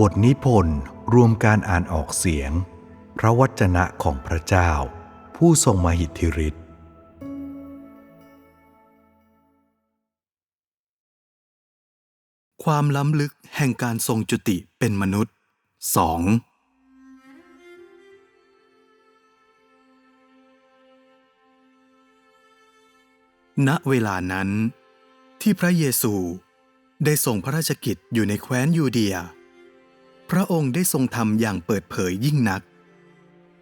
บทนิพนธ์รวมการอ่านออกเสียง พระวจนะของพระเจ้า ผู้ทรงมหิทธิฤทธิ์ความล้ำลึกแห่งการทรงจุติเป็นมนุษย์สองณเวลานั้น ที่พระเยซูได้ส่งพระราชกิจอยู่ในแคว้นยูเดีย พระองค์ได้ทรงทำอย่างเปิดเผยยิ่งนัก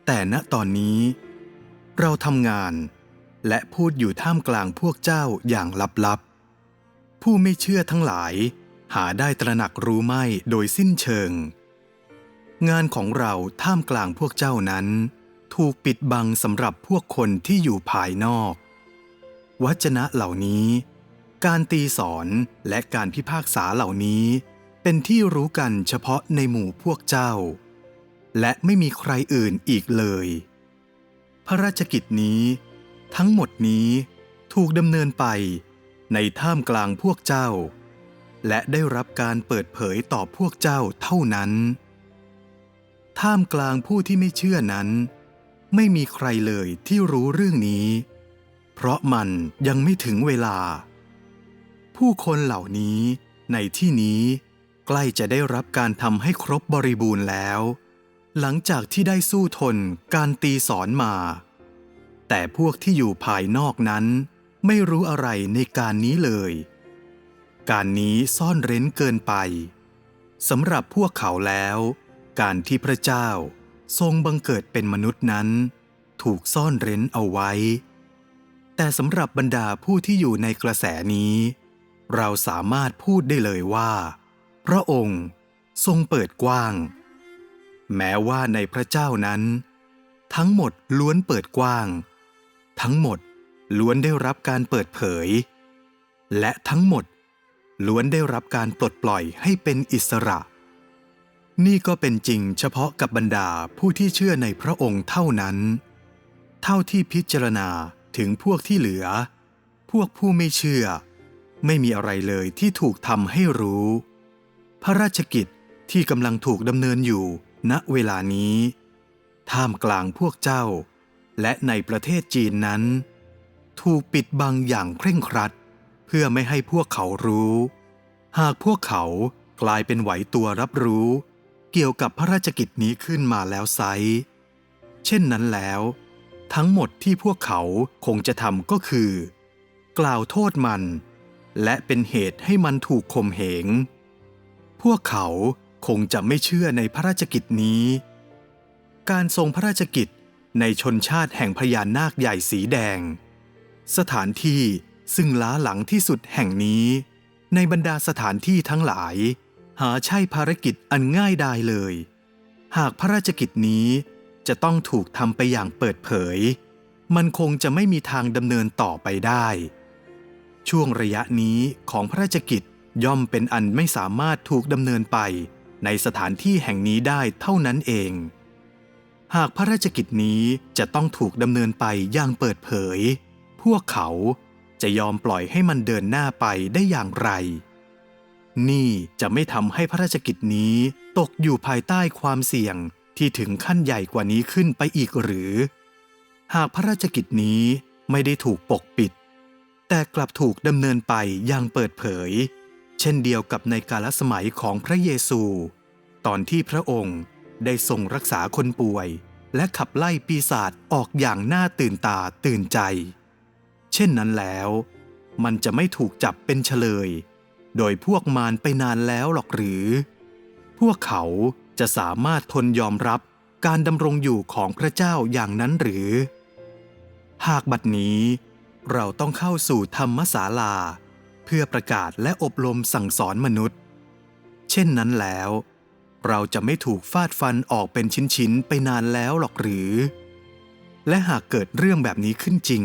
แต่ณตอนนี้ เราทำงานและพูดอยู่ท่ามกลางพวกเจ้าอย่างลับๆ ผู้ไม่เชื่อทั้งหลาย หาได้ตระหนักรู้ไม่โดยสิ้นเชิง งานของเราท่ามกลางพวกเจ้านั้น ถูกปิดบังสำหรับพวกคนที่อยู่ภายนอก วัจนะเหล่านี้ การตีสอนและการพิพากษาเหล่านี้ เป็นที่รู้กันเฉพาะในหมู่พวกเจ้า และไม่มีใครอื่นอีกเลย พระราชกิจนี้ ทั้งหมดนี้ถูกดำเนินไปในท่ามกลางพวกเจ้า และได้รับการเปิดเผยต่อพวกเจ้าเท่านั้น ท่ามกลางผู้ที่ไม่เชื่อนั้น ไม่มีใครเลยที่รู้เรื่องนี้ เพราะมันยังไม่ถึงเวลา ผู้คนเหล่านี้ในที่นี้ ใกล้จะได้รับการทำให้ครบบริบูรณ์แล้ว หลังจากที่ได้สู้ทนการตีสอนมา แต่พวกที่อยู่ภายนอกนั้นไม่รู้อะไรในการนี้เลย การนี้ซ่อนเร้นเกินไปสำหรับพวกเขาแล้ว การที่พระเจ้าทรงบังเกิดเป็นมนุษย์นั้น ถูกซ่อนเร้นเอาไว้ แต่สำหรับบรรดาผู้ที่อยู่ในกระแสนี้ เราสามารถพูดได้เลยว่า พระองค์ทรงเปิดกว้าง แม้ว่าในพระเจ้านั้น ทั้งหมดล้วนเปิดกว้าง ทั้งหมดล้วนได้รับการเปิดเผย และทั้งหมดล้วนได้รับการปลดปล่อยให้เป็นอิสระ นี่ก็เป็นจริงเฉพาะกับบรรดาผู้ที่เชื่อในพระองค์เท่านั้น เท่าที่พิจารณาถึงพวกที่เหลือ พวกผู้ไม่เชื่อ ไม่มีอะไรเลยที่ถูกทำให้รู้ พระราชกิจที่กำลังถูกดำเนินอยู่ณเวลานี้ ท่ามกลางพวกเจ้า และในประเทศจีนนั้น ถูกปิดบังอย่างเคร่งครัด เพื่อไม่ให้พวกเขารู้ หากพวกเขากลายเป็นไหวตัวรับรู้ เกี่ยวกับพระราชกิจนี้ขึ้นมาแล้วไซเช่นนั้นแล้ว ทั้งหมดที่พวกเขาคงจะทำก็คือ กล่าวโทษมัน และเป็นเหตุให้มันถูกข่มเหง พวกเขาคงจะไม่เชื่อในพระราชกิจนี้ การทรงพระราชกิจในชนชาติแห่งพญานาคใหญ่สีแดง สถานที่ซึ่งล้าหลังที่สุดแห่งนี้ ในบรรดาสถานที่ทั้งหลาย หาใช่ภารกิจอันง่ายดายเลย หากพระราชกิจนี้จะต้องถูกทำไปอย่างเปิดเผย มันคงจะไม่มีทางดำเนินต่อไปได้ ช่วงระยะนี้ของพระราชกิจ ย่อมเป็นอันไม่สามารถถูกดำเนินไปในสถานที่แห่งนี้ได้เท่านั้นเอง หากพระราชกิจนี้จะต้องถูกดำเนินไปอย่างเปิดเผย พวกเขาจะยอมปล่อยให้มันเดินหน้าไปได้อย่างไร นี่จะไม่ทำให้พระราชกิจนี้ตกอยู่ภายใต้ความเสี่ยงที่ถึงขั้นใหญ่กว่านี้ขึ้นไปอีกหรือ หากพระราชกิจนี้ไม่ได้ถูกปกปิด แต่กลับถูกดำเนินไปอย่างเปิดเผย ช่นเดียวกับในกาลสมัยของพระเยซู ตอนที่พระองค์ได้ทรงรักษาคนป่วย และขับไล่ปีศาจออกอย่างน่าตื่นตาตื่นใจ เช่นนั้นแล้ว มันจะไม่ถูกจับเป็นเฉลย โดยพวกมารไปนานแล้วหรอกหรือ พวกเขาจะสามารถทนยอมรับการดำรงอยู่ของพระเจ้าอย่างนั้นหรือ หากบัดนี้ เราต้องเข้าสู่ธรรมศาลา พื่อประกาศและอบรมสั่งสอนมนุษย์ เช่นนั้นแล้ว เราจะไม่ถูกฟาดฟันออกเป็นชิ้นๆ ไปนานแล้วหรอกหรือ และหากเกิดเรื่องแบบนี้ขึ้นจริง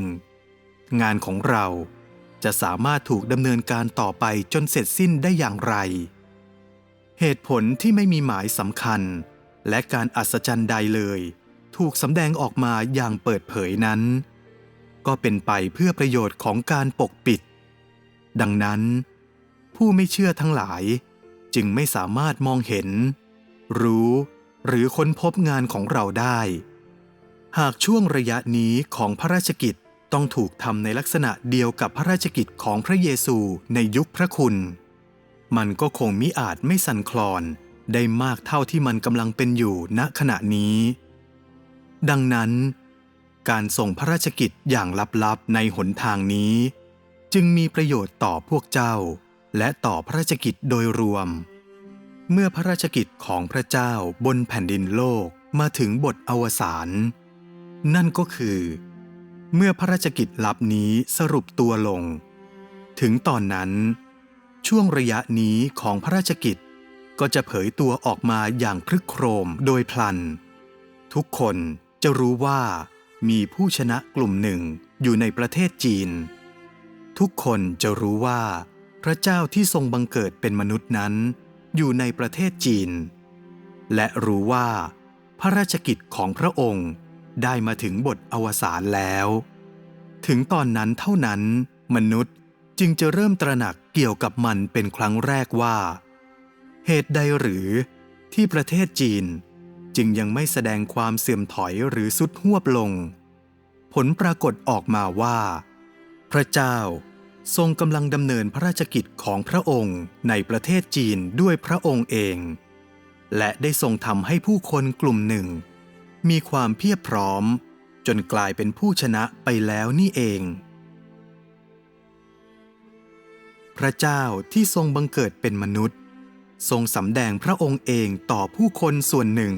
งานของเราจะสามารถถูกดำเนินการต่อไปจนเสร็จสิ้นได้อย่างไร เหตุผลที่ไม่มีหมายสำคัญ และการอัศจรรย์ใดเลย ถูกสำแดงออกมาอย่างเปิดเผยนั้น ก็เป็นไปเพื่อประโยชน์ของการปกปิด ดังนั้น ผู้ไม่เชื่อทั้งหลายจึงไม่สามารถมองเห็น รู้หรือค้นพบงานของเราได้ หากช่วงระยะนี้ของพระราชกิจต้องถูกทำในลักษณะเดียวกับพระราชกิจของพระเยซูในยุคพระคุณ มันก็คงมิอาจไม่สั่นคลอนได้มากเท่าที่มันกำลังเป็นอยู่ณขณะนี้ ดังนั้น การส่งพระราชกิจอย่างลับๆในหนทางนี้ จึงมีประโยชน์ต่อพวกเจ้า และต่อพระราชกิจโดยรวม เมื่อพระราชกิจของพระเจ้าบนแผ่นดินโลกมาถึงบทอวสานนั่นก็คือ เมื่อพระราชกิจลับนี้สรุปตัวลง ถึงตอนนั้น ช่วงระยะนี้ของพระราชกิจก็จะเผยตัวออกมาอย่างคลึกโครมโดยพลัน ทุกคนจะรู้ว่ามีผู้ชนะกลุ่มหนึ่งอยู่ในประเทศจีน ทุกคนจะรู้ว่า พระเจ้าที่ทรงบังเกิดเป็นมนุษย์นั้น อยู่ในประเทศจีน และรู้ว่า พระราชกิจของพระองค์ได้มาถึงบทอวสานแล้ว ถึงตอนนั้นเท่านั้นมนุษย์จึงจะเริ่มตระหนักเกี่ยวกับมันเป็นครั้งแรกว่า เหตุใดหรือที่ประเทศจีนจึงยังไม่แสดงความเสื่อมถอยหรือสุดหวบลง ผลปรากฏออกมาว่า พระเจ้า ทรงกำลังดำเนินพระราชกิจของพระองค์ในประเทศจีนด้วยพระองค์เอง และได้ทรงทำให้ผู้คนกลุ่มหนึ่ง มีความเพียบพร้อม จนกลายเป็นผู้ชนะไปแล้วนี่เอง พระเจ้าที่ทรงบังเกิดเป็นมนุษย์ ทรงสำแดงพระองค์เองต่อผู้คนส่วนหนึ่ง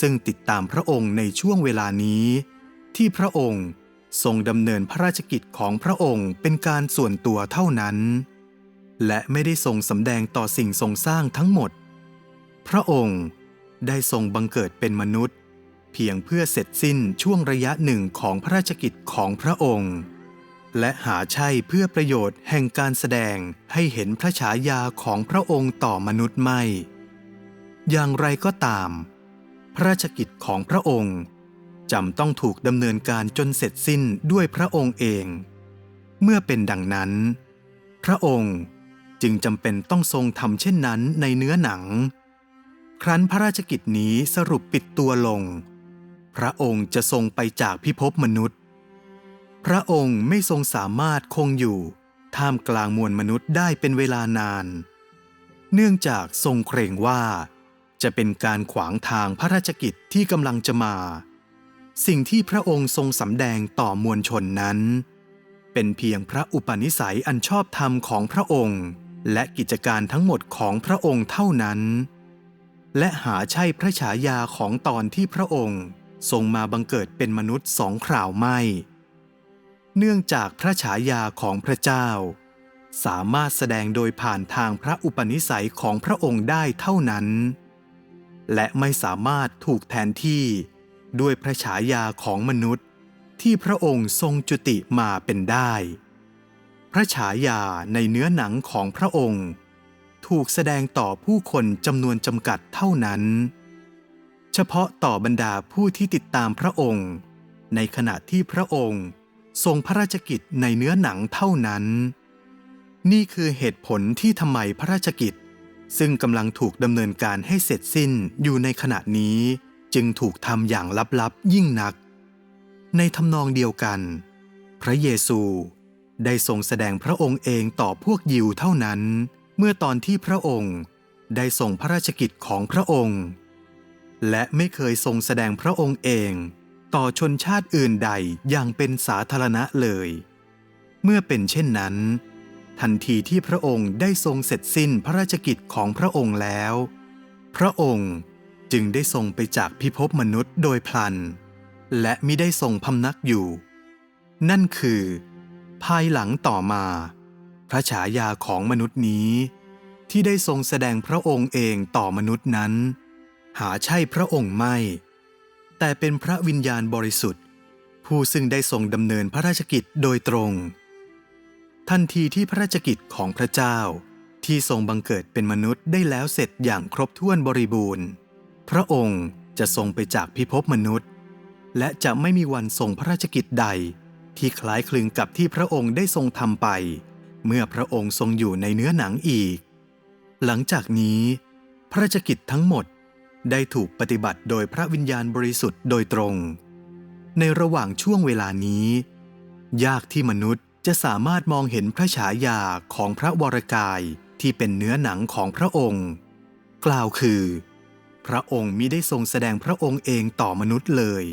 ซึ่งติดตามพระองค์ในช่วงเวลานี้ ที่พระองค์ ทรงดำเนินพระราชกิจของพระองค์เป็นการส่วนตัวเท่านั้น และไม่ได้ทรงสำแดงต่อสิ่งทรงสร้างทั้งหมด พระองค์ได้ทรงบังเกิดเป็นมนุษย์ เพียงเพื่อเสร็จสิ้นช่วงระยะหนึ่งของพระราชกิจของพระองค์ และหาใช่เพื่อประโยชน์แห่งการแสดงให้เห็นพระฉายาของพระองค์ต่อมนุษย์ไม่ อย่างไรก็ตาม พระราชกิจของพระองค์ จำต้องถูกดำเนินการจนเสร็จสิ้นด้วยพระองค์เอง เมื่อเป็นดังนั้น พระองค์จึงจำเป็นต้องทรงทำเช่นนั้นในเนื้อหนัง ครั้นพระราชกิจนี้สรุปปิดตัวลง พระองค์จะทรงไปจากพิภพมนุษย์ พระองค์ไม่ทรงสามารถคงอยู่ท่ามกลางมวลมนุษย์ได้เป็นเวลานาน เนื่องจากทรงเกรงว่า จะเป็นการขวางทางพระราชกิจที่กำลังจะมา สิ่งที่พระองค์ทรงสำแดงต่อมวลชนนั้น เป็นเพียงพระอุปนิสัยอันชอบธรรมของพระองค์ และกิจการทั้งหมดของพระองค์เท่านั้น และหาใช่พระฉายาของตอนที่พระองค์ทรงมาบังเกิดเป็นมนุษย์สองคราวไม่ เนื่องจากพระฉายาของพระเจ้า สามารถแสดงโดยผ่านทางพระอุปนิสัยของพระองค์ได้เท่านั้น และไม่สามารถถูกแทนที่ ด้วยพระฉายาของมนุษย์ที่พระองค์ทรงจุติมาเป็นได้ พระฉายาในเนื้อหนังของพระองค์ ถูกแสดงต่อผู้คนจำนวนจำกัดเท่านั้น เฉพาะต่อบรรดาผู้ที่ติดตามพระองค์ ในขณะที่พระองค์ทรงพระราชกิจในเนื้อหนังเท่านั้น นี่คือเหตุผลที่ทำไมพระราชกิจ ซึ่งกำลังถูกดำเนินการให้เสร็จสิ้นอยู่ในขณะนี้ จึงถูกทำอย่างลับๆยิ่งนัก ในทำนองเดียวกัน พระเยซูได้ทรงแสดงพระองค์เองต่อพวกยิวเท่านั้น เมื่อตอนที่พระองค์ได้ทรงพระราชกิจของพระองค์ และไม่เคยทรงแสดงพระองค์เองต่อชนชาติอื่นใดอย่างเป็นสาธารณะเลย เมื่อเป็นเช่นนั้น ทันทีที่พระองค์ได้ทรงเสร็จสิ้นพระราชกิจของพระองค์แล้ว พระองค์ จึงได้ทรงไปจากพิภพมนุษย์โดยพลัน และมิได้ทรงพำนักอยู่ นั่นคือ ภายหลังต่อมา พระฉายาของมนุษย์นี้ ที่ได้ทรงแสดงพระองค์เองต่อมนุษย์นั้น หาใช่พระองค์ไม่ แต่เป็นพระวิญญาณบริสุทธิ์ ผู้ซึ่งได้ทรงดำเนินพระราชกิจโดยตรง ทันทีที่พระราชกิจของพระเจ้าที่ทรงบังเกิดเป็นมนุษย์ได้แล้วเสร็จอย่างครบถ้วนบริบูรณ์ พระองค์จะทรงไปจากพิภพมนุษย์ และจะไม่มีวันทรงพระราชกิจใด ที่คล้ายคลึงกับที่พระองค์ได้ทรงทำไป เมื่อพระองค์ทรงอยู่ในเนื้อหนังอีก หลังจากนี้ พระราชกิจทั้งหมดได้ถูกปฏิบัติโดยพระวิญญาณบริสุทธิ์โดยตรง ในระหว่างช่วงเวลานี้ ยากที่มนุษย์จะสามารถมองเห็นพระฉายาของพระวรกายที่เป็นเนื้อหนังของพระองค์ กล่าวคือ ระองค์มิได้ทรงแสดงพระองค์เองต่อมนุษย์เลย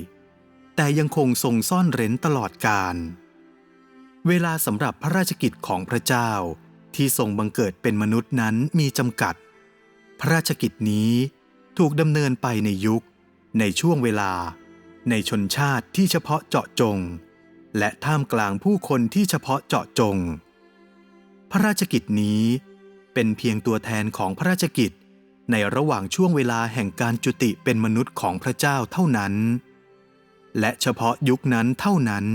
แต่ยังคงทรงซ่อนเร้นตลอดกาลเวลาสำหรับพระราชกิจของพระเจ้าที่ทรงบังเกิดเป็นมนุษย์นั้นมีจำกัด พระราชกิจนี้ถูกดำเนินไปในยุค ในช่วงเวลา ในชนชาติที่เฉพาะเจาะจง และท่ามกลางผู้คนที่เฉพาะเจาะจง พระราชกิจนี้เป็นเพียงตัวแทนของพระราชกิจ ในระหว่างช่วงเวลาแห่งการจุติเป็นมนุษย์ของพระเจ้าเท่านั้น และเฉพาะยุคนั้นเท่านั้น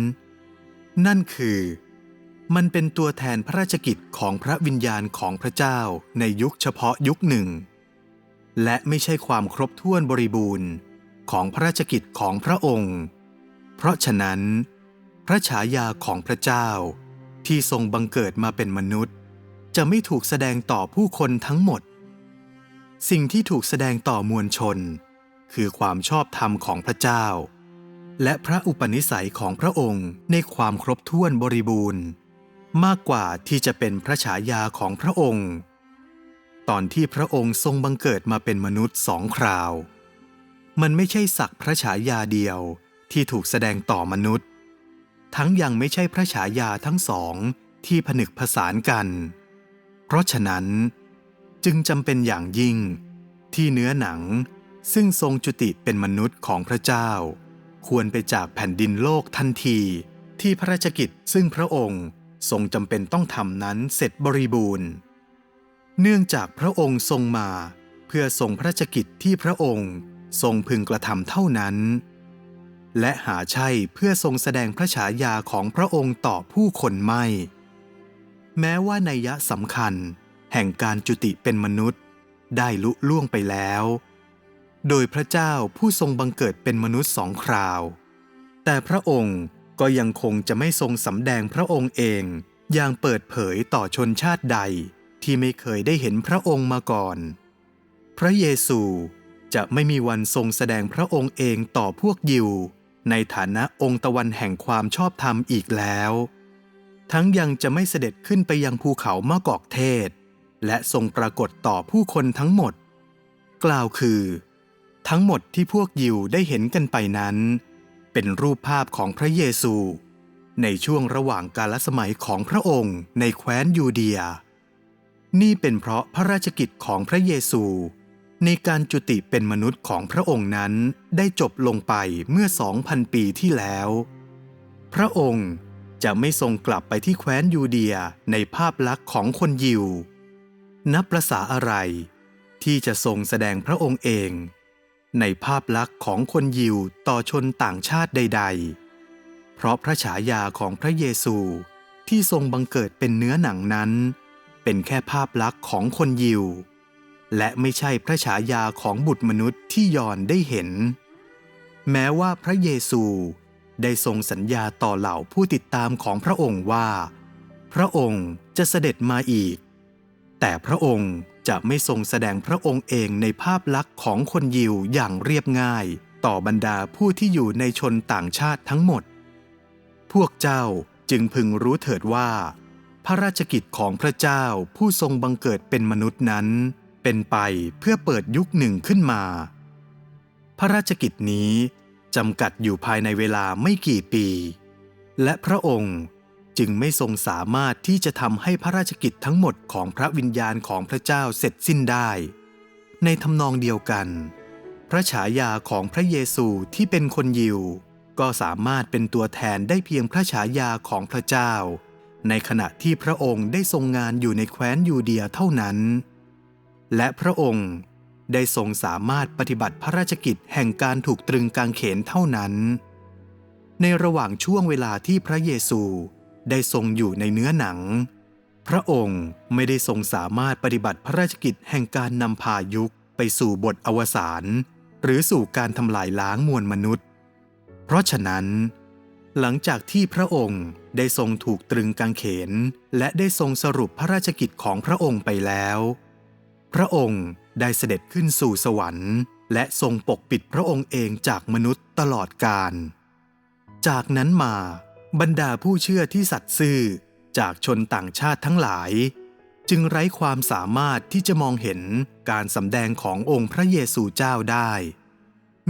นั่นคือ มันเป็นตัวแทนพระราชกิจของพระวิญญาณของพระเจ้าในยุคเฉพาะยุคหนึ่ง และไม่ใช่ความครบถ้วนบริบูรณ์ของพระราชกิจของพระองค์ เพราะฉะนั้น พระฉายาของพระเจ้าที่ทรงบังเกิดมาเป็นมนุษย์ จะไม่ถูกแสดงต่อผู้คนทั้งหมด สิ่งที่ถูกแสดงต่อมวลชน คือความชอบธรรมของพระเจ้า และพระอุปนิสัยของพระองค์ในความครบถ้วนบริบูรณ์ มากกว่าที่จะเป็นพระฉายาของพระองค์ ตอนที่พระองค์ทรงบังเกิดมาเป็นมนุษย์สองคราว มันไม่ใช่สักพระฉายาเดียวที่ถูกแสดงต่อมนุษย์ ทั้งยังไม่ใช่พระฉายาทั้งสองที่ผนึกผสานกัน เพราะฉะนั้น จึงจำเป็นอย่างยิ่ง ที่เนื้อหนังซึ่งทรงจุติเป็นมนุษย์ของพระเจ้า ควรไปจากแผ่นดินโลกทันที ที่พระราชกิจซึ่งพระองค์ทรงจำเป็นต้องทำนั้นเสร็จบริบูรณ์ เนื่องจากพระองค์ทรงมาเพื่อทรงพระราชกิจที่พระองค์ทรงพึงกระทำเท่านั้น และหาใช่เพื่อทรงแสดงพระฉายาของพระองค์ต่อผู้คนไม่ แม้ว่านัยยะสำคัญ แห่งการจุติเป็นมนุษย์ ได้ลุล่วงไปแล้ว โดยพระเจ้าผู้ทรงบังเกิดเป็นมนุษย์สองคราว แต่พระองค์ก็ยังคงจะไม่ทรงสำแดงพระองค์เองอย่างเปิดเผยต่อชนชาติใดที่ไม่เคยได้เห็นพระองค์มาก่อน พระเยซูจะไม่มีวันทรงแสดงพระองค์เองต่อพวกยิว ในฐานะองค์ตะวันแห่งความชอบธรรมอีกแล้ว ทั้งยังจะไม่เสด็จขึ้นไปยังภูเขามะกอกเทศ และทรงปรากฏต่อผู้คนทั้งหมด กล่าวคือ ทั้งหมดที่พวกยิวได้เห็นกันไปนั้น เป็นรูปภาพของพระเยซู ในช่วงระหว่างกาลสมัยของพระองค์ในแคว้นยูเดีย นี่เป็นเพราะพระราชกิจของพระเยซู ในการจุติเป็นมนุษย์ของพระองค์นั้นได้จบลงไปเมื่อสองพันปีที่แล้ว พระองค์จะไม่ทรงกลับไปที่แคว้นยูเดียในภาพลักษณ์ของคนยิว นับประษาอะไรที่จะทรงแสดงพระองค์เอง ในภาพลักษณ์ของคนยิวต่อชนต่างชาติใด ๆ เพราะพระฉายาของพระเยซูที่ทรงบังเกิดเป็นเนื้อหนังนั้น เป็นแค่ภาพลักษณ์ของคนยิว และไม่ใช่พระฉายาของบุตรมนุษย์ที่ยอนได้เห็น แม้ว่าพระเยซูได้ทรงสัญญาต่อเหล่าผู้ติดตามของพระองค์ว่า พระองค์จะเสด็จมาอีก แต่พระองค์จะไม่ทรงแสดงพระองค์เองในภาพลักษณ์ของคนยิวอย่างเรียบง่าย ต่อบรรดาผู้ที่อยู่ในชนต่างชาติทั้งหมด พวกเจ้าจึงพึงรู้เถิดว่า พระราชกิจของพระเจ้าผู้ทรงบังเกิดเป็นมนุษย์นั้น เป็นไปเพื่อเปิดยุคหนึ่งขึ้นมา พระราชกิจนี้จำกัดอยู่ภายในเวลาไม่กี่ปี และพระองค์ จึงไม่ทรงสามารถที่จะทำให้พระราชกิจทั้งหมดของพระวิญญาณของพระเจ้าเสร็จสิ้นได้ ในทำนองเดียวกัน พระฉายาของพระเยซูที่เป็นคนยิว ก็สามารถเป็นตัวแทนได้เพียงพระฉายาของพระเจ้า ในขณะที่พระองค์ได้ทรงงานอยู่ในแคว้นยูเดียเท่านั้น และพระองค์ได้ทรงสามารถปฏิบัติพระราชกิจแห่งการถูกตรึงกางเขนเท่านั้น ในระหว่างช่วงเวลาที่พระเยซู ได้ทรงอยู่ในเนื้อหนัง พระองค์ไม่ได้ทรงสามารถปฏิบัติพระราชกิจแห่งการนำพายุคไปสู่บทอวสานหรือสู่การทำลายล้างมวลมนุษย์ เพราะฉะนั้น หลังจากที่พระองค์ได้ทรงถูกตรึงกางเขน และได้ทรงสรุปพระราชกิจของพระองค์ไปแล้ว พระองค์ได้เสด็จขึ้นสู่สวรรค์ และทรงปกปิดพระองค์เองจากมนุษย์ตลอดกาลจากนั้นมา บรรดาผู้เชื่อที่สัตย์ซื่อจากชนต่างชาติทั้งหลาย จึงไร้ความสามารถที่จะมองเห็นการสำแดงขององค์พระเยซูเจ้าได้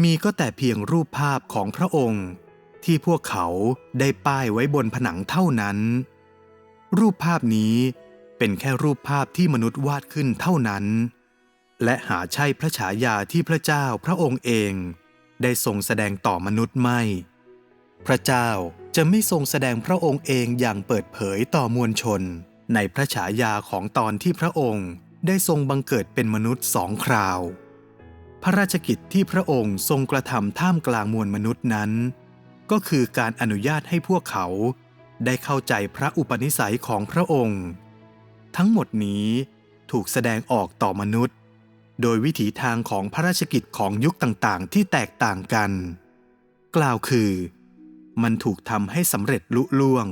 มีก็แต่เพียงรูปภาพของพระองค์ ที่พวกเขาได้ป้ายไว้บนผนังเท่านั้น รูปภาพนี้เป็นแค่รูปภาพที่มนุษย์วาดขึ้นเท่านั้น และหาใช่พระฉายาที่พระเจ้าพระองค์เอง ได้ทรงแสดงต่อมนุษย์ไม่ พระเจ้า จะไม่ทรงแสดงพระองค์เองอย่างเปิดเผยต่อมวลชน ในพระฉายาของตอนที่พระองค์ได้ทรงบังเกิดเป็นมนุษย์สองคราว พระราชกิจที่พระองค์ทรงกระทำท่ามกลางมวลมนุษย์นั้น ก็คือการอนุญาตให้พวกเขาได้เข้าใจพระอุปนิสัยของพระองค์ ทั้งหมดนี้ถูกแสดงออกต่อมนุษย์ โดยวิถีทางของพระราชกิจของยุคต่างๆ ที่แตกต่างกัน กล่าวคือ มันถูกทำให้สำเร็จลุล่วง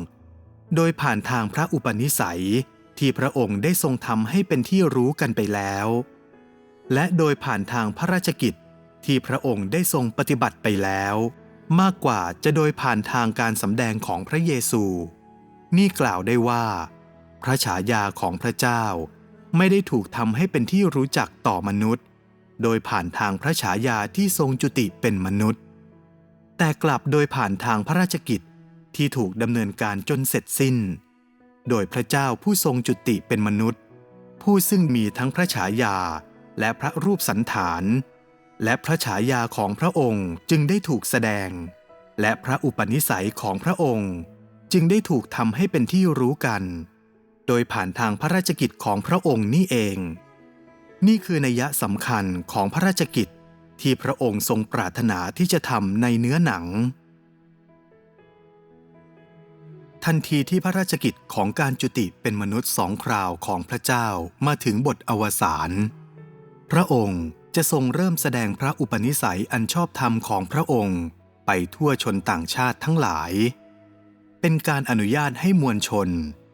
โดยผ่านทางพระอุปนิสัยที่พระองค์ได้ทรงทำให้เป็นที่รู้กันไปแล้ว และโดยผ่านทางพระราชกิจที่พระองค์ได้ทรงปฏิบัติไปแล้ว มากกว่าจะโดยผ่านทางการสำแดงของพระเยซู นี่กล่าวได้ว่า พระฉายาของพระเจ้าไม่ได้ถูกทำให้เป็นที่รู้จักต่อมนุษย์ โดยผ่านทางพระฉายาที่ทรงจุติเป็นมนุษย์ แต่กลับโดยผ่านทางพระราชกิจที่ถูกดำเนินการจนเสร็จสิ้น โดยพระเจ้าผู้ทรงจุติเป็นมนุษย์ ผู้ซึ่งมีทั้งพระฉายาและพระรูปสันฐาน และพระฉายาของพระองค์จึงได้ถูกแสดง และพระอุปนิสัยของพระองค์ จึงได้ถูกทำให้เป็นที่รู้กัน โดยผ่านทางพระราชกิจของพระองค์นี่เอง นี่คือนัยสำคัญของพระราชกิจ ที่พระองค์ทรงปรารถนาที่จะทำในเนื้อหนัง ทันทีที่พระราชกิจของการจุติเป็นมนุษย์สองคราวของพระเจ้ามาถึงบทอวสานพระองค์จะทรงเริ่มแสดงพระอุปนิสัยอันชอบธรรมของพระองค์ ไปทั่วชนต่างชาติทั้งหลาย เป็นการอนุญาตให้มวลชน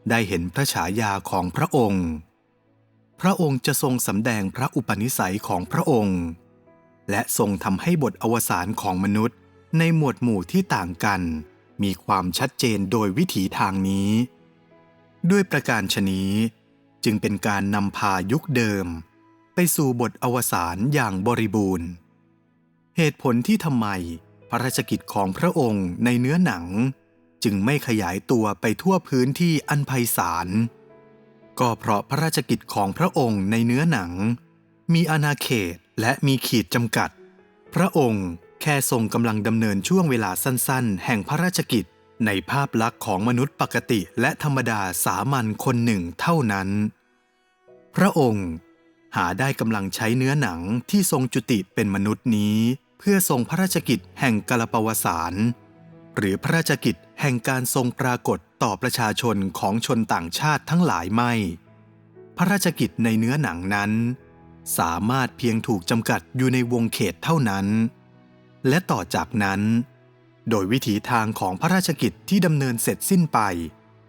ได้เห็นพระฉายาของพระองค์ พระองค์จะทรงสำแดงพระอุปนิสัยของพระองค์ และทรงทำให้บทอวสานของมนุษย์ ในหมวดหมู่ที่ต่างกัน มีความชัดเจนโดยวิถีทางนี้ ด้วยประการชนี้จึงเป็นการนำพายุคเดิม ไปสู่บทอวสานอย่างบริบูรณ์ เหตุผลที่ทำไมพระราชกิจของพระองค์ในเนื้อหนัง จึงไม่ขยายตัวไปทั่วพื้นที่อันไพศาลก็เพราะพระราชกิจของพระองค์ในเนื้อหนัง มีอาณาเขต และมีขีดจำกัด พระองค์แค่ทรงกำลังดำเนินช่วงเวลาสั้นๆ แห่งพระราชกิจ ในภาพลักษณ์ของมนุษย์ปกติและธรรมดาสามัญคนหนึ่งเท่านั้น พระองค์หาได้กำลังใช้เนื้อหนังที่ทรงจุติเป็นมนุษย์นี้ เพื่อทรงพระราชกิจแห่งกาลปวสารหรือพระราชกิจแห่งการทรงปรากฏต่อประชาชนของชนต่างชาติทั้งหลายไม่ พระราชกิจในเนื้อหนังนั้น สามารถเพียงถูกจำกัดอยู่ในวงเขตเท่านั้น และต่อจากนั้น โดยวิถีทางของพระราชกิจที่ดำเนินเสร็จสิ้นไป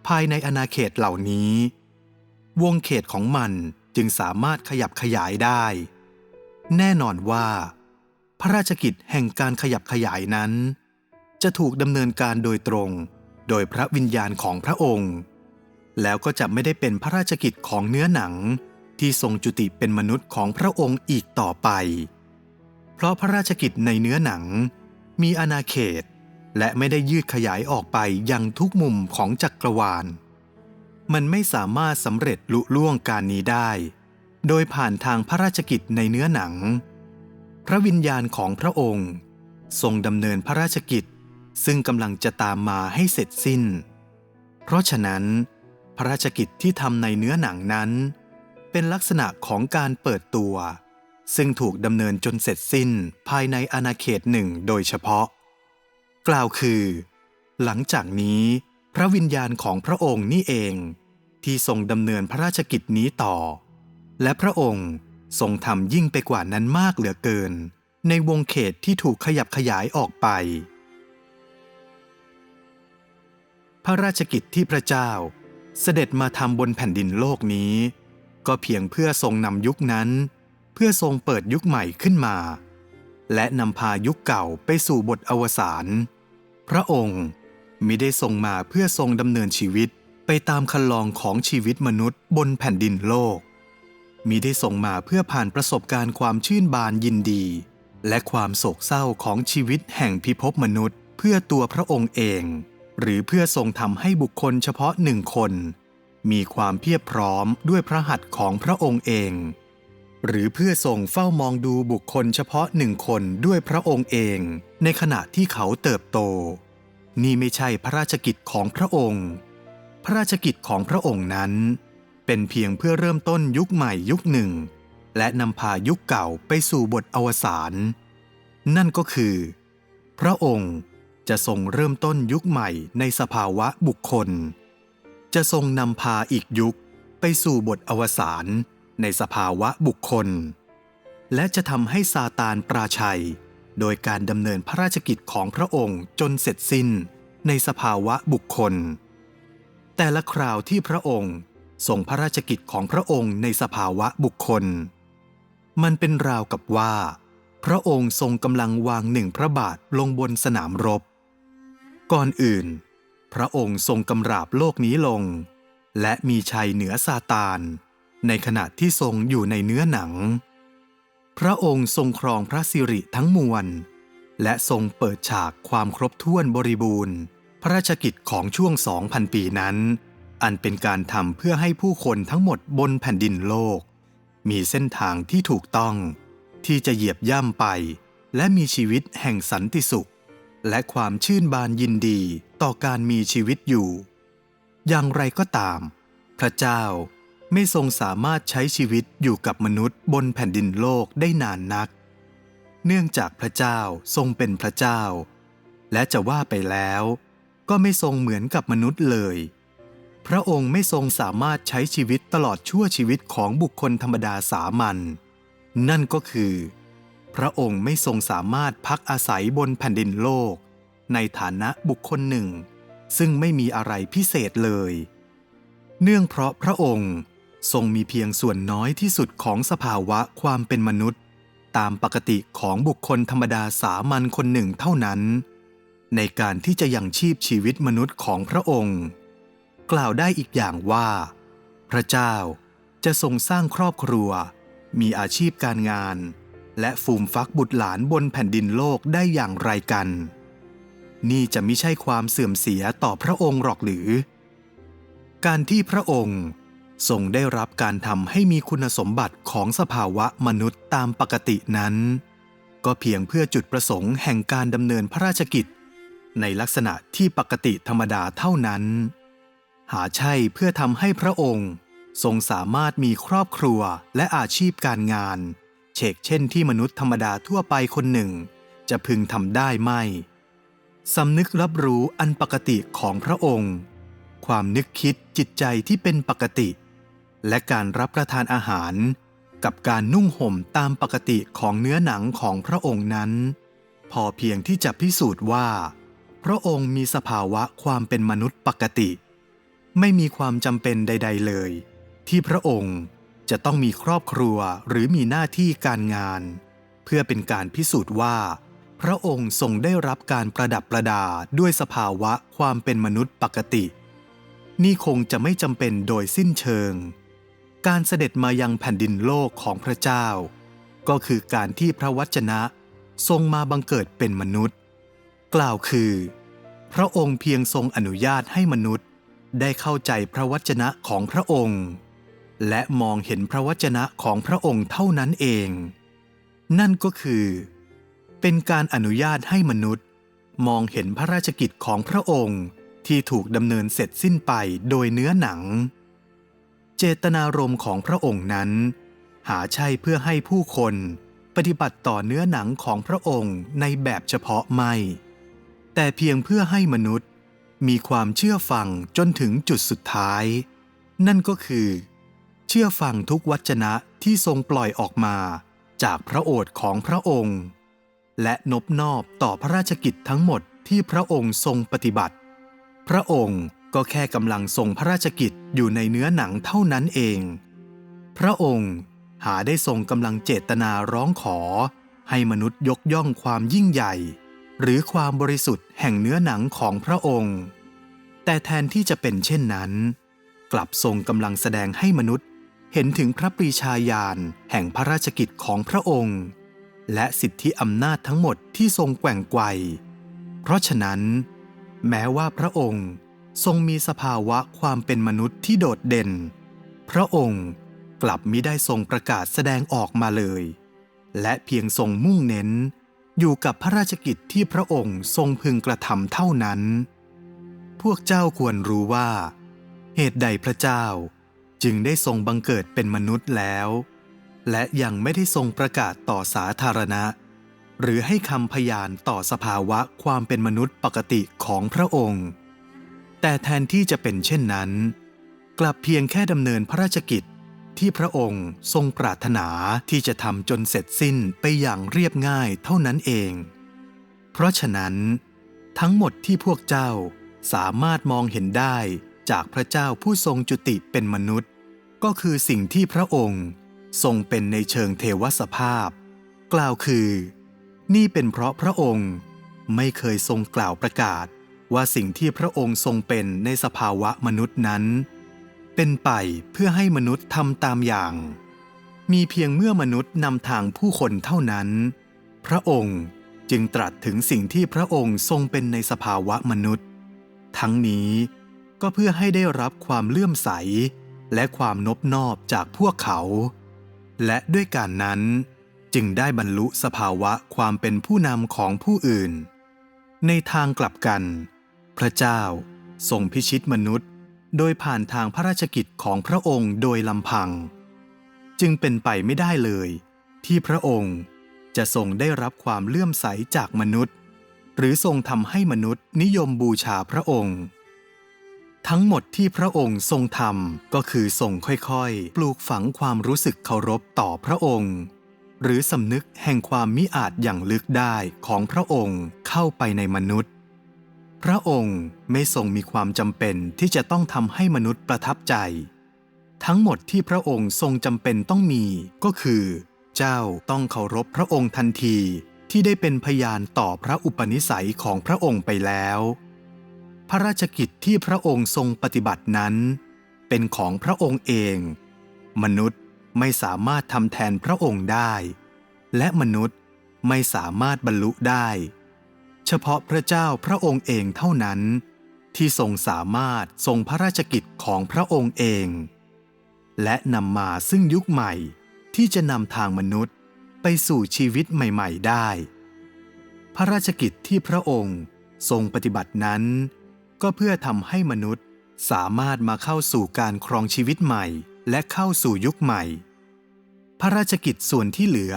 ภายในอาณาเขตเหล่านี้ วงเขตของมันจึงสามารถขยับขยายได้ แน่นอนว่า พระราชกิจแห่งการขยับขยายนั้น จะถูกดำเนินการโดยตรง โดยพระวิญญาณของพระองค์ แล้วก็จะไม่ได้เป็นพระราชกิจของเนื้อหนัง ที่ทรงจุติเป็นมนุษย์ของพระองค์อีกต่อไป เพราะพระราชกิจในเนื้อหนัง มีอาณาเขต และไม่ได้ยืดขยายออกไปยังทุกมุมของจักรวาล มันไม่สามารถสำเร็จลุล่วงการนี้ได้ โดยผ่านทางพระราชกิจในเนื้อหนัง พระวิญญาณของพระองค์ ทรงดำเนินพระราชกิจซึ่งกำลังจะตามมาให้เสร็จสิ้น เพราะฉะนั้น พระราชกิจที่ทำในเนื้อหนังนั้น เป็นลักษณะของการเปิดตัว ซึ่งถูกดำเนินจนเสร็จสิ้นภายในอาณาเขตหนึ่งโดยเฉพาะ กล่าวคือ หลังจากนี้ พระวิญญาณของพระองค์นี่เอง ที่ทรงดำเนินพระราชกิจนี้ต่อ และพระองค์ทรงทำยิ่งไปกว่านั้นมากเหลือเกิน ในวงเขตที่ถูกขยับขยายออกไป พระราชกิจที่พระเจ้าเสด็จมาทำบนแผ่นดินโลกนี้ ก็เพียงเพื่อทรงนำยุคนั้น เพื่อทรงเปิดยุคใหม่ขึ้นมา และนำพายุคเก่าไปสู่บทอวสานพระองค์มิได้ทรงมาเพื่อทรงดำเนินชีวิตไปตามคันลองของชีวิตมนุษย์บนแผ่นดินโลก มิได้ทรงมาเพื่อผ่านประสบการณ์ความชื่นบานยินดี และความโศกเศร้าของชีวิตแห่งพิภพมนุษย์ เพื่อตัวพระองค์เอง หรือเพื่อทรงทำให้บุคคลเฉพาะหนึ่งคน มีความเพียบพร้อมด้วยพระหัตถ์ของพระองค์เอง หรือเพื่อทรงเฝ้ามองดูบุคคลเฉพาะหนึ่งคนด้วยพระองค์เอง ในขณะที่เขาเติบโต นี่ไม่ใช่พระราชกิจของพระองค์ พระราชกิจของพระองค์นั้น เป็นเพียงเพื่อเริ่มต้นยุคใหม่ยุคหนึ่ง และนำพายุคเก่าไปสู่บทอวสานนั่นก็คือ พระองค์จะทรงเริ่มต้นยุคใหม่ในสภาวะบุคคล จะทรงนำพาอีกยุคไปสู่บทอวสานในสภาวะบุคคล และจะทำให้ซาตานปราชัย โดยการดำเนินพระราชกิจของพระองค์จนเสร็จสิ้นในสภาวะบุคคล แต่ละคราวที่พระองค์ทรงพระราชกิจของพระองค์ในสภาวะบุคคล มันเป็นราวกับว่า พระองค์ทรงกำลังวางหนึ่งพระบาทลงบนสนามรบ ก่อนอื่น พระองค์ทรงกำราบโลกนี้ลง และมีชัยเหนือซาตาน ในขณะที่ทรงอยู่ในเนื้อหนัง พระองค์ทรงครองพระสิริทั้งมวล และทรงเปิดฉากความครบถ้วนบริบูรณ์ พระราชกิจของช่วงสองพันปีนั้น อันเป็นการทำเพื่อให้ผู้คนทั้งหมดบนแผ่นดินโลก มีเส้นทางที่ถูกต้อง ที่จะเหยียบย่ำไป และมีชีวิตแห่งสันติสุข และความชื่นบานยินดีต่อการมีชีวิตอยู่ อย่างไรก็ตาม พระเจ้าไม่ทรงสามารถใช้ชีวิตอยู่กับมนุษย์บนแผ่นดินโลกได้นานนัก เนื่องจากพระเจ้าทรงเป็นพระเจ้า และจะว่าไปแล้ว ก็ไม่ทรงเหมือนกับมนุษย์เลย พระองค์ไม่ทรงสามารถใช้ชีวิตตลอดชั่วชีวิตของบุคคลธรรมดาสามัญนั่นก็คือ พระองค์ไม่ทรงสามารถพักอาศัยบนแผ่นดินโลก ในฐานะบุคคลหนึ่ง ซึ่งไม่มีอะไรพิเศษเลย เนื่องเพราะพระองค์ทรงมีเพียงส่วนน้อยที่สุดของสภาวะความเป็นมนุษย์ ตามปกติของบุคคลธรรมดาสามัญคนหนึ่งเท่านั้น ในการที่จะยังชีพชีวิตมนุษย์ของพระองค์ กล่าวได้อีกอย่างว่า พระเจ้าจะทรงสร้างครอบครัว มีอาชีพการงาน และฟูมฟักบุตรหลานบนแผ่นดินโลกได้อย่างไรกัน นี่จะไม่ใช่ความเสื่อมเสียต่อพระองค์หรอกหรือ การที่พระองค์ทรงได้รับการทำให้มีคุณสมบัติของสภาวะมนุษย์ตามปกตินั้น ก็เพียงเพื่อจุดประสงค์แห่งการดำเนินพระราชกิจ ในลักษณะที่ปกติธรรมดาเท่านั้น หาใช่เพื่อทำให้พระองค์ทรงสามารถมีครอบครัวและอาชีพการงาน เชกเช่นที่มนุษย์ธรรมดาทั่วไปคนหนึ่ง จะพึงทำได้ไม่สำนึกรับรู้อันปกติของพระองค์ ความนึกคิดจิตใจที่เป็นปกติ และการรับประทานอาหาร กับการนุ่งห่มตามปกติของเนื้อหนังของพระองค์นั้น พอเพียงที่จะพิสูจน์ว่า พระองค์มีสภาวะความเป็นมนุษย์ปกติ ไม่มีความจำเป็นใด ๆเลย ที่พระองค์ จะต้องมีครอบครัวหรือมีหน้าที่การงาน เพื่อเป็นการพิสูจน์ว่า พระองค์ทรงได้รับการประดับประดาด้วยสภาวะความเป็นมนุษย์ปกติ นี่คงจะไม่จำเป็นโดยสิ้นเชิง การเสด็จมายังแผ่นดินโลกของพระเจ้า ก็คือการที่พระวจนะทรงมาบังเกิดเป็นมนุษย์ กล่าวคือ พระองค์เพียงทรงอนุญาตให้มนุษย์ได้เข้าใจพระวจนะของพระองค์ และมองเห็นพระวจนะของพระองค์เท่านั้นเอง นั่นก็คือ เป็นการอนุญาตให้มนุษย์ มองเห็นพระราชกิจของพระองค์ที่ถูกดำเนินเสร็จสิ้นไปโดยเนื้อหนัง เจตนารมณ์ของพระองค์นั้น หาใช่เพื่อให้ผู้คนปฏิบัติต่อเนื้อหนังของพระองค์ในแบบเฉพาะไม่ แต่เพียงเพื่อให้มนุษย์มีความเชื่อฟังจนถึงจุดสุดท้าย นั่นก็คือ เชื่อฟังทุกวจนะที่ทรงปล่อยออกมาจากพระโอษฐ์ของพระองค์ และนบนอบต่อพระราชกิจทั้งหมดที่พระองค์ทรงปฏิบัติ พระองค์ก็แค่กำลังทรงพระราชกิจอยู่ในเนื้อหนังเท่านั้นเอง พระองค์หาได้ทรงกำลังเจตนาร้องขอ ให้มนุษย์ยกย่องความยิ่งใหญ่ หรือความบริสุทธิ์แห่งเนื้อหนังของพระองค์ แต่แทนที่จะเป็นเช่นนั้น กลับทรงกำลังแสดงให้มนุษย์ เห็นถึงพระปรีชาญาณแห่งพระราชกิจของพระองค์ และสิทธิอำนาจทั้งหมดที่ทรงแกว่งไกวเพราะฉะนั้น แม้ว่าพระองค์ทรงมีสภาวะความเป็นมนุษย์ที่โดดเด่น พระองค์กลับมิได้ทรงประกาศแสดงออกมาเลย และเพียงทรงมุ่งเน้นอยู่กับพระราชกิจที่พระองค์ทรงพึงกระทำเท่านั้น พวกเจ้าควรรู้ว่า เหตุใดพระเจ้า จึงได้ทรงบังเกิดเป็นมนุษย์แล้ว และยังไม่ได้ทรงประกาศต่อสาธารณะ หรือให้คำพยานต่อสภาวะความเป็นมนุษย์ปกติของพระองค์ แต่แทนที่จะเป็นเช่นนั้น กลับเพียงแค่ดำเนินพระราชกิจที่พระองค์ทรงปรารถนาที่จะทำจนเสร็จสิ้นไปอย่างเรียบง่ายเท่านั้นเอง เพราะฉะนั้น ทั้งหมดที่พวกเจ้าสามารถมองเห็นได้ จากพระเจ้าผู้ทรงจุติเป็นมนุษย์ ก็คือสิ่งที่พระองค์ทรงเป็นในเชิงเทวสภาพ กล่าวคือ นี่เป็นเพราะพระองค์ไม่เคยทรงกล่าวประกาศ ว่าสิ่งที่พระองค์ทรงเป็นในสภาวะมนุษย์นั้น เป็นไปเพื่อให้มนุษย์ทำตามอย่าง มีเพียงเมื่อมนุษย์นำทางผู้คนเท่านั้น พระองค์จึงตรัสถึงสิ่งที่พระองค์ทรงเป็นในสภาวะมนุษย์ ทั้งนี้ ก็เพื่อให้ได้รับความเลื่อมใส และความนบนอบจากพวกเขา และด้วยการนั้นจึงได้บรรลุสภาวะความเป็นผู้นำของผู้อื่น ในทางกลับกัน พระเจ้าทรงพิชิตมนุษย์ โดยผ่านทางพระราชกิจของพระองค์โดยลำพัง จึงเป็นไปไม่ได้เลย ที่พระองค์จะทรงได้รับความเลื่อมใสจากมนุษย์ หรือทรงทำให้มนุษย์นิยมบูชาพระองค์ ทั้งหมดที่พระองค์ทรงทำก็คือทรงค่อยๆ ปลูกฝังความรู้สึกเคารพต่อพระองค์ หรือสำนึกแห่งความมิอาจอย่างลึกได้ของพระองค์เข้าไปในมนุษย์ พระองค์ไม่ทรงมีความจำเป็นที่จะต้องทำให้มนุษย์ประทับใจ ทั้งหมดที่พระองค์ทรงจำเป็นต้องมีก็คือ เจ้าต้องเคารพพระองค์ทันทีที่ได้เป็นพยานต่อพระอุปนิสัยของพระองค์ไปแล้ว พระราชกิจที่พระองค์ทรงปฏิบัตินั้น เป็นของพระองค์เอง มนุษย์ไม่สามารถทำแทนพระองค์ได้ และมนุษย์ไม่สามารถบรรลุได้ เฉพาะพระเจ้าพระองค์เองเท่านั้น ที่ทรงสามารถทรงพระราชกิจของพระองค์เอง และนำมาซึ่งยุคใหม่ที่จะนำทางมนุษย์ไปสู่ชีวิตใหม่ ๆ ได้ พระราชกิจที่พระองค์ทรงปฏิบัตินั้น ก็เพื่อทำให้มนุษย์สามารถมาเข้าสู่การครองชีวิตใหม่ และเข้าสู่ยุคใหม่ พระราชกิจส่วนที่เหลือ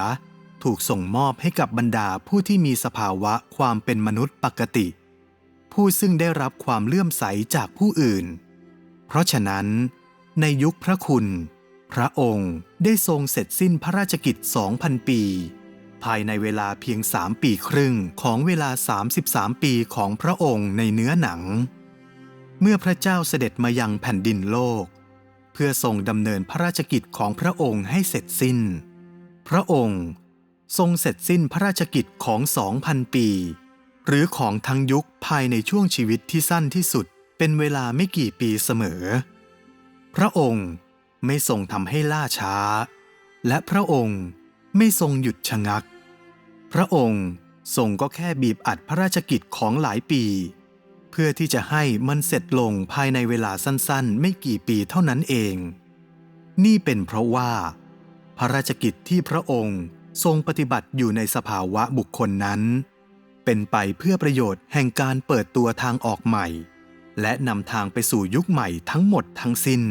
ถูกส่งมอบให้กับบรรดาผู้ที่มีสภาวะความเป็นมนุษย์ปกติ ผู้ซึ่งได้รับความเลื่อมใสจากผู้อื่น เพราะฉะนั้น ในยุคพระคุณ พระองค์ได้ทรงเสร็จสิ้นพระราชกิจ 2,000 ปี ภายในเวลาเพียงสามปีครึ่งของเวลา 33 ปีของพระองค์ในเนื้อหนัง เมื่อพระเจ้าเสด็จมายังแผ่นดินโลก เพื่อทรงดำเนินพระราชกิจของพระองค์ให้เสร็จสิ้น พระองค์ทรงเสร็จสิ้นพระราชกิจของสองพันปี หรือของทั้งยุคภายในช่วงชีวิตที่สั้นที่สุดเป็นเวลาไม่กี่ปีเสมอ พระองค์ไม่ทรงทำให้ล่าช้า และพระองค์ไม่ทรงหยุดชะงัก พระองค์ทรงก็แค่บีบอัดพระราชกิจของหลายปี เพื่อที่จะให้มันเสร็จลงภายในเวลาสั้นๆ ไม่กี่ปีเท่านั้นเอง นี่เป็นเพราะว่า พระราชกิจที่พระองค์ทรงปฏิบัติอยู่ในสภาวะบุคคลนั้น เป็นไปเพื่อประโยชน์แห่งการเปิดตัวทางออกใหม่ และนำทางไปสู่ยุคใหม่ทั้งหมดทั้งสิ้น